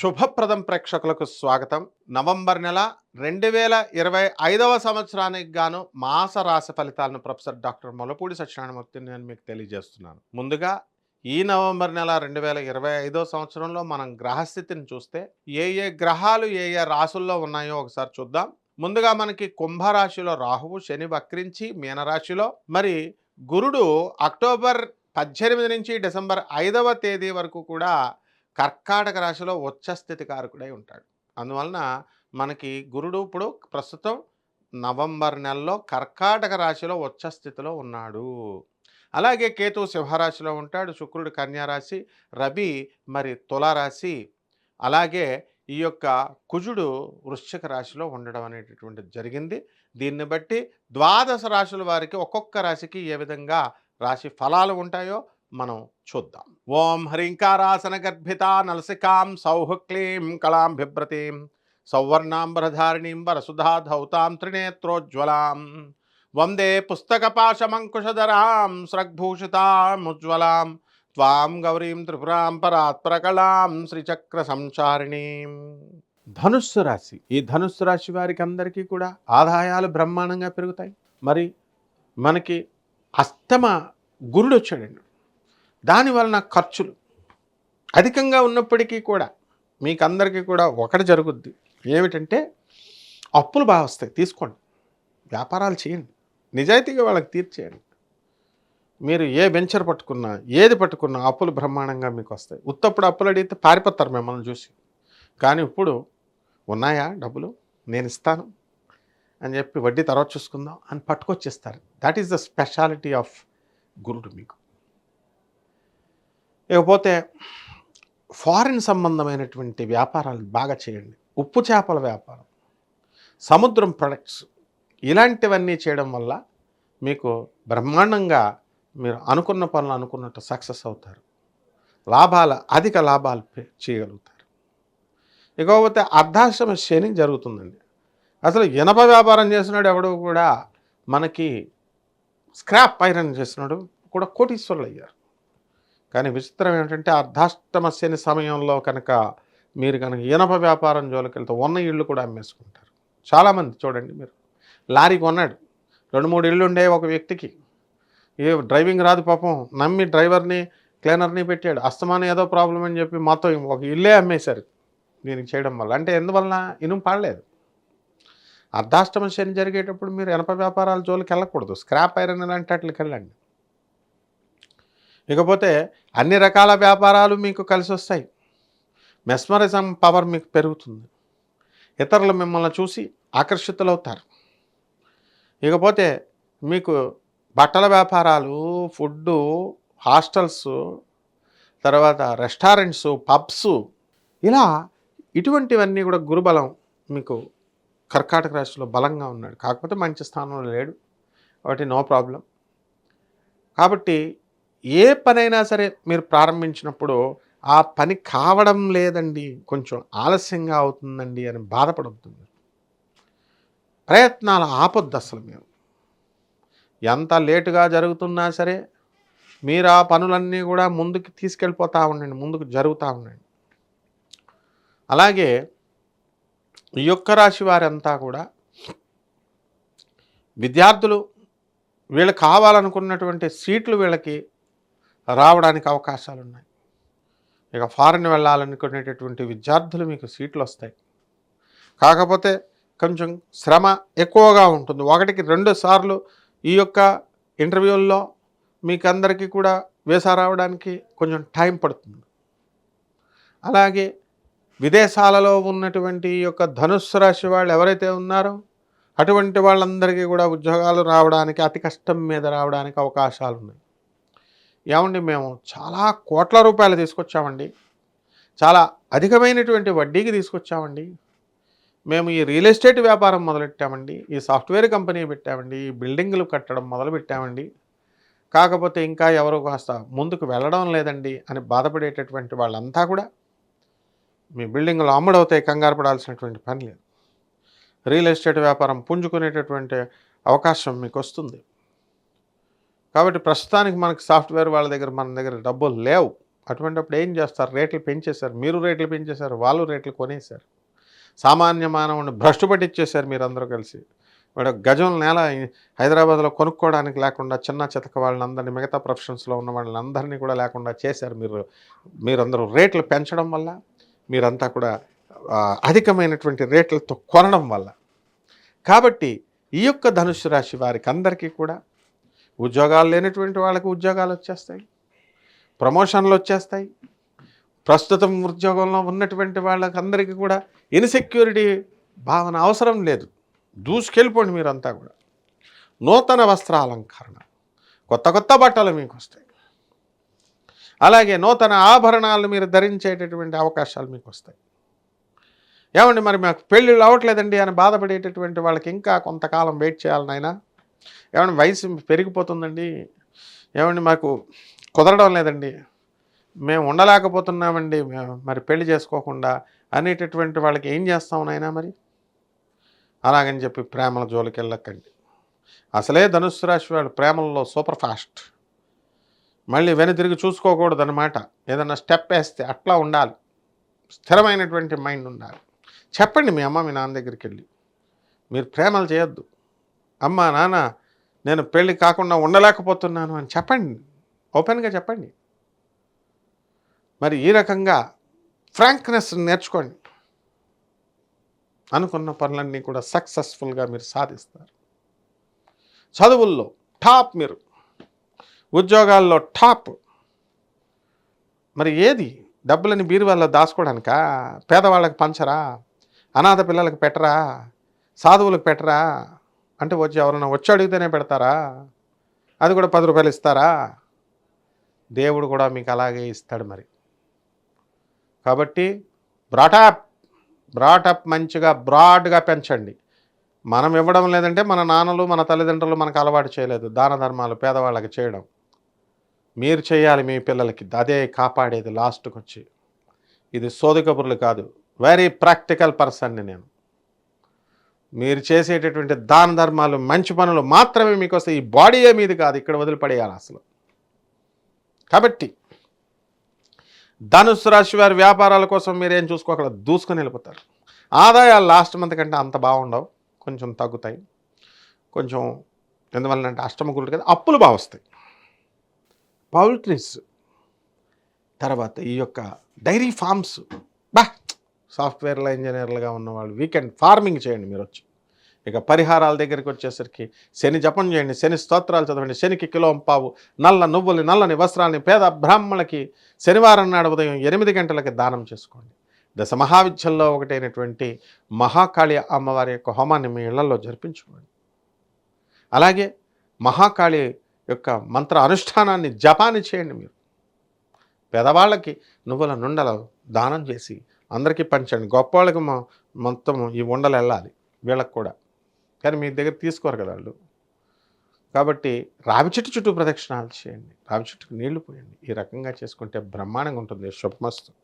శుభప్రదం ప్రేక్షకులకు స్వాగతం. నవంబర్ నెల రెండు వేల ఇరవై ఐదవ సంవత్సరానికి గాను మాస రాశి ఫలితాలను ప్రొఫెసర్ డాక్టర్ మొలపూడి సత్యనారాయణమూర్తి నేను మీకు తెలియజేస్తున్నాను. ముందుగా ఈ నవంబర్ నెల రెండు వేల ఇరవై ఐదో సంవత్సరంలో మనం గ్రహస్థితిని చూస్తే ఏ ఏ గ్రహాలు ఏ ఏ రాశుల్లో ఉన్నాయో ఒకసారి చూద్దాం. ముందుగా మనకి కుంభరాశిలో రాహువు శని వక్రించి మీనరాశిలో. మరి గురుడు అక్టోబర్ పద్దెనిమిది నుంచి డిసెంబర్ ఐదవ తేదీ వరకు కూడా కర్కాటక రాశిలో ఉచ్చస్థితి కారకుడై ఉంటాడు. అందువలన మనకి గురుడు ఇప్పుడు ప్రస్తుతం నవంబర్ నెలలో కర్కాటక రాశిలో ఉచ్చస్థితిలో ఉన్నాడు. అలాగే కేతు సింహరాశిలో ఉంటాడు శుక్రుడు కన్యారాశి రవి మరి తులారాశి. అలాగే ఈ యొక్క కుజుడు వృశ్చిక రాశిలో ఉండడం అనేటటువంటిది జరిగింది. దీన్ని బట్టి ద్వాదశ రాశుల వారికి ఒక్కొక్క రాశికి ఏ విధంగా రాశి ఫలాలు ఉంటాయో మనం చూద్దాం. ఓం హ్రీంకారాసన గర్భిత నలసికాం సౌహ క్లీం కళాం బిభ్రతీం సౌవర్ణాంబరధారిణీం వరసుధా ధౌతాం త్రినేత్రోజ్వలాం. వందే పుస్తకపాశమంకుశధరాం స్రగ్భూషితాముజ్వలాం. త్వాం గౌరీం త్రిపురాం పరాత్పరకళాం శ్రీచక్ర సంచారిణీం ధనుస్సు రాశి. ఈ ధనుస్సు రాశి వారికి అందరికీ కూడా ఆదాయాలు బ్రహ్మాండంగా పెరుగుతాయి. మరి మనకి అస్తమ గురుడు వచ్చాడండి దాని వలన ఖర్చులు అధికంగా ఉన్నప్పటికీ కూడా మీకు అందరికీ కూడా ఒకటి జరుగుద్ది. ఏమిటంటే అప్పులు బాగా వస్తాయి. తీసుకోండి. వ్యాపారాలు చేయండి. నిజాయితీగా వాళ్ళకి తీర్చేయండి మీరు ఏ వెంచర్ పట్టుకున్నా ఏది పట్టుకున్నా అప్పులు బ్రహ్మాండంగా మీకు వస్తాయి. ఉత్తప్పుడు అప్పులు అడిగితే పారిపోతారు మిమ్మల్ని చూసి. కానీ ఇప్పుడు ఉన్నాయా డబ్బులు? నేను ఇస్తాను అని చెప్పి వడ్డీ తర్వాత చూసుకుందాం అని పట్టుకొచ్చేస్తారు. That is the speciality of గురుడు మీకు. ఇకపోతే ఫారిన్ సంబంధమైనటువంటి వ్యాపారాలు బాగా చేయండి. ఉప్పు చేపల వ్యాపారం సముద్రం ప్రొడక్ట్స్ ఇలాంటివన్నీ చేయడం వల్ల మీకు బ్రహ్మాండంగా మీరు అనుకున్న పనులు అనుకున్నట్టు సక్సెస్ అవుతారు. లాభాల అధిక లాభాలు చేయగలుగుతారు. ఇకపోతే అర్ధాశ్రమ శని జరుగుతుందండి. అసలు ఇనప వ్యాపారం చేసినాడు ఎవడు కూడా మనకి స్క్రాప్ ఐరన్ చేసినాడు కూడా కోటీశ్వరులు అయ్యారు కానీ విచిత్రం ఏంటంటే అర్ధాష్టమ శని సమయంలో కనుక మీరు కనుక ఇనప వ్యాపారం జోలికి వెళ్తే ఉన్న ఇళ్ళు కూడా అమ్మేసుకుంటారు. చాలామంది చూడండి మీరు. లారీ కొన్నాడు. రెండు మూడు ఇళ్ళు ఉండే ఒక వ్యక్తికి. ఏ డ్రైవింగ్ రాదు పాపం. నమ్మి డ్రైవర్ని క్లీనర్ని పెట్టాడు. అస్తమానం ఏదో ప్రాబ్లం అని చెప్పి మొత్తం ఒక ఇల్లే అమ్మేశారు దీనికి చేయడం వల్ల. అంటే ఎందువలన? ఇనుము పడలేదు. అర్ధాష్టమ శని జరిగేటప్పుడు మీరు ఇనప వ్యాపారాల జోలికి వెళ్ళకూడదు. స్క్రాప్ ఐరన్ ఇలాంటి వాటికి వెళ్ళండి. ఇకపోతే అన్ని రకాల వ్యాపారాలు మీకు కలిసి వస్తాయి. మెస్మరిజం పవర్ మీకు పెరుగుతుంది. ఇతరులు మిమ్మల్ని చూసి ఆకర్షితులవుతారు. ఇకపోతే మీకు బట్టల వ్యాపారాలు ఫుడ్డు హాస్టల్స్ తర్వాత రెస్టారెంట్స్ పబ్స్ ఇలా ఇటువంటివన్నీ కూడా గురుబలం మీకు కర్కాటక రాశిలో బలంగా ఉన్నాడు. కాకపోతే మంచి స్థానంలో లేడు. కాబట్టి నో ప్రాబ్లం. కాబట్టి ఏ పనైనా సరే మీరు ప్రారంభించినప్పుడు ఆ పని కావడం లేదండి. కొంచెం ఆలస్యంగా అవుతుందండి అని బాధపడొద్దు ప్రయత్నాలు ఆపొద్దు అసలు మీరు. ఎంత లేటుగా జరుగుతున్నా సరే మీరు ఆ పనులన్నీ కూడా ముందుకు తీసుకెళ్ళిపోతూ ఉండండి. ముందుకు జరుగుతూ ఉండండి. అలాగే ఈ యొక్క రాశి వారంతా కూడా విద్యార్థులు వీళ్ళు కావాలనుకున్నటువంటి సీట్లు వీళ్ళకి రావడానికి అవకాశాలు ఉన్నాయి ఇక ఫారెన్ వెళ్ళాలనుకునేటటువంటి విద్యార్థులు మీకు సీట్లు వస్తాయి కాకపోతే కొంచెం శ్రమ ఎక్కువగా ఉంటుంది. ఒకటికి రెండు సార్లు ఈ యొక్క ఇంటర్వ్యూల్లో మీకు అందరికీ కూడా వీసా రావడానికి కొంచెం టైం పడుతుంది. అలాగే విదేశాలలో ఉన్నటువంటి ఈ యొక్క ధనుస్సు రాశి వాళ్ళు ఎవరైతే ఉన్నారో అటువంటి వాళ్ళందరికీ కూడా ఉద్యోగాలు రావడానికి అతి కష్టం మీద రావడానికి అవకాశాలు ఉన్నాయి ఏమండి మేము చాలా కోట్ల రూపాయలు తీసుకొచ్చామండి. చాలా అధికమైనటువంటి వడ్డీకి తీసుకొచ్చామండి. మేము ఈ రియల్ ఎస్టేట్ వ్యాపారం మొదలెట్టామండి. ఈ సాఫ్ట్వేర్ కంపెనీ పెట్టామండి. ఈ బిల్డింగ్లు కట్టడం మొదలు పెట్టామండి. కాకపోతే ఇంకా ఎవరు కాస్త ముందుకు వెళ్ళడం లేదండి అని బాధపడేటటువంటి వాళ్ళంతా కూడా మీ బిల్డింగ్లు అమ్ముడవుతాయి కంగారు పడాల్సినటువంటి పని లేదు. రియల్ ఎస్టేట్ వ్యాపారం పుంజుకునేటటువంటి అవకాశం మీకు వస్తుంది. కాబట్టి ప్రస్తుతానికి మనకు సాఫ్ట్వేర్ వాళ్ళ దగ్గర మన దగ్గర డబ్బులు లేవు. అటువంటిప్పుడు ఏం చేస్తారు? రేట్లు పెంచేశారు. మీరు రేట్లు పెంచేశారు. వాళ్ళు రేట్లు కొనేశారు. సామాన్య మానవుని భ్రష్టు పట్టించేశారు మీరు అందరూ కలిసి. వాడు గజం నేల హైదరాబాద్లో కొనుక్కోవడానికి లేకుండా చిన్న చితక వాళ్ళందరినీ మిగతా ప్రొఫెషన్స్లో ఉన్న వాళ్ళందరినీ కూడా లేకుండా చేశారు మీరు. మీరందరూ రేట్లు పెంచడం వల్ల మీరంతా కూడా అధికమైనటువంటి రేట్లతో కొనడం వల్ల. కాబట్టి ఈ యొక్క ధనుసు రాశి వారికి అందరికీ కూడా ఉద్యోగాలు లేనటువంటి వాళ్ళకి ఉద్యోగాలు వచ్చేస్తాయి. ప్రమోషన్లు వచ్చేస్తాయి. ప్రస్తుతం ఉద్యోగంలో ఉన్నటువంటి వాళ్ళకి అందరికీ కూడా ఇన్సెక్యూరిటీ భావన అవసరం లేదు. దూసుకెళ్ళిపోండి మీరంతా కూడా. నూతన వస్త్రాలంకరణ. కొత్త కొత్త బట్టలు మీకు వస్తాయి అలాగే నూతన ఆభరణాలు మీరు ధరించేటటువంటి అవకాశాలు మీకు వస్తాయి ఏమండి మరి మాకు పెళ్ళిళ్ళు అవ్వట్లేదండి అని బాధపడేటటువంటి వాళ్ళకి ఇంకా కొంతకాలం వెయిట్ చేయాలనైనా ఏమండి వయసు పెరిగిపోతుందండి. ఏమండి మాకు కుదరడం లేదండి. మేము ఉండలేకపోతున్నామండి. మరి పెళ్ళి చేసుకోకుండా అనేటటువంటి వాళ్ళకి ఏం చేస్తాం నాయనా మరి? అలాగని చెప్పి ప్రేమల జోలికి వెళ్ళకండి. అసలే ధనుస్సు రాశి వాళ్ళు ప్రేమల్లో సూపర్ ఫాస్ట్. మళ్ళీ వెనుతిరిగి చూసుకోకూడదు అనమాట ఏదన్నా స్టెప్ వేస్తే అట్లా ఉండాలి. స్థిరమైనటువంటి మైండ్ ఉండాలి. చెప్పండి మీ అమ్మ మీ నాన్న దగ్గరికి వెళ్ళి. మీరు ప్రేమలు చేయొద్దు. అమ్మ నాన్న నేను పెళ్ళి కాకుండా ఉండలేకపోతున్నాను అని చెప్పండి. ఓపెన్గా చెప్పండి. మరి ఈ రకంగా ఫ్రాంక్నెస్ నేర్చుకోండి. అనుకున్న పనులన్నీ కూడా సక్సెస్ఫుల్గా మీరు సాధిస్తారు. చదువుల్లో టాప్ మీరు. ఉద్యోగాల్లో టాప్. మరి ఏది? డబ్బులని బీరువాళ్ళ దాచుకోవడానిక? పేదవాళ్ళకి పంచరా? అనాథ పిల్లలకు పెట్టరా? సాధువులకు పెట్టరా? అంటే వచ్చి ఎవరైనా వచ్చి అడిగితేనే పెడతారా? అది కూడా పది రూపాయలు ఇస్తారా? దేవుడు కూడా మీకు అలాగే ఇస్తాడు మరి. కాబట్టి బ్రాటప్ బ్రాటప్ మంచిగా బ్రాడ్గా పెంచండి. మనం ఇవ్వడం లేదంటే మన నాన్నలు మన తల్లిదండ్రులు మనకు అలవాటు చేయలేదు. దాన ధర్మాలు పేదవాళ్ళకి చేయడం. మీరు చేయాలి మీ పిల్లలకి. అదే కాపాడేది లాస్ట్కి వచ్చి ఇది సోది కబుర్లు కాదు. వెరీ ప్రాక్టికల్ పర్సన్ని నేను. మీరు చేసేటటువంటి దాన ధర్మాలు మంచి పనులు మాత్రమే మీకు వస్తాయి ఈ బాడీయే మీది కాదు ఇక్కడ వదిలిపడేయాలి అసలు. కాబట్టి ధనుసు రాశి వారి వ్యాపారాల కోసం మీరు ఏం చూసుకోకడ దూసుకొని వెళ్ళిపోతారు. ఆదాయాలు లాస్ట్ మంత్ కంటే అంత బాగుండవు కొంచెం తగ్గుతాయి. కొంచెం ఎందువల్లంటే అష్టమ గురుడు కదా అప్పులు బాగా వస్తాయి. పౌల్ట్రీస్ తర్వాత ఈ యొక్క డైరీ ఫార్మ్స్ సాఫ్ట్వేర్ల ఇంజనీర్లుగా ఉన్నవాళ్ళు వీకెండ్ ఫార్మింగ్ చేయండి మీరు వచ్చి. ఇక పరిహారాల దగ్గరికి వచ్చేసరికి శని జపం చేయండి శని స్తోత్రాలు చదవండి శనికి కిలో పావు నల్ల నువ్వులు నల్లని వస్త్రాలని పేద బ్రాహ్మణులకి శనివారం నాడు ఉదయం ఎనిమిది గంటలకి దానం చేసుకోండి. దశ మహావిద్యల్లో ఒకటైనటువంటి మహాకాళి అమ్మవారి యొక్క హోమాన్ని మీ ఇళ్ళలో జరిపించుకోండి. అలాగే మహాకాళి యొక్క మంత్ర అనుష్ఠానాన్ని జపాన్ని చేయండి మీరు. పేదవాళ్ళకి నువ్వుల నుండల దానం చేసి అందరికీ పంచండి గొప్ప వాళ్ళకి మొత్తం ఈ ఉండలు వెళ్ళాలి వీళ్ళకి కూడా. కానీ మీ దగ్గర తీసుకోరు కదా వాళ్ళు. కాబట్టి రావి చెట్టు చుట్టూ ప్రదక్షిణాలు చేయండి. రావి చెట్టుకు నీళ్ళు పోయండి. ఈ రకంగా చేసుకుంటే బ్రహ్మాండంగా ఉంటుంది. శుభమస్తు.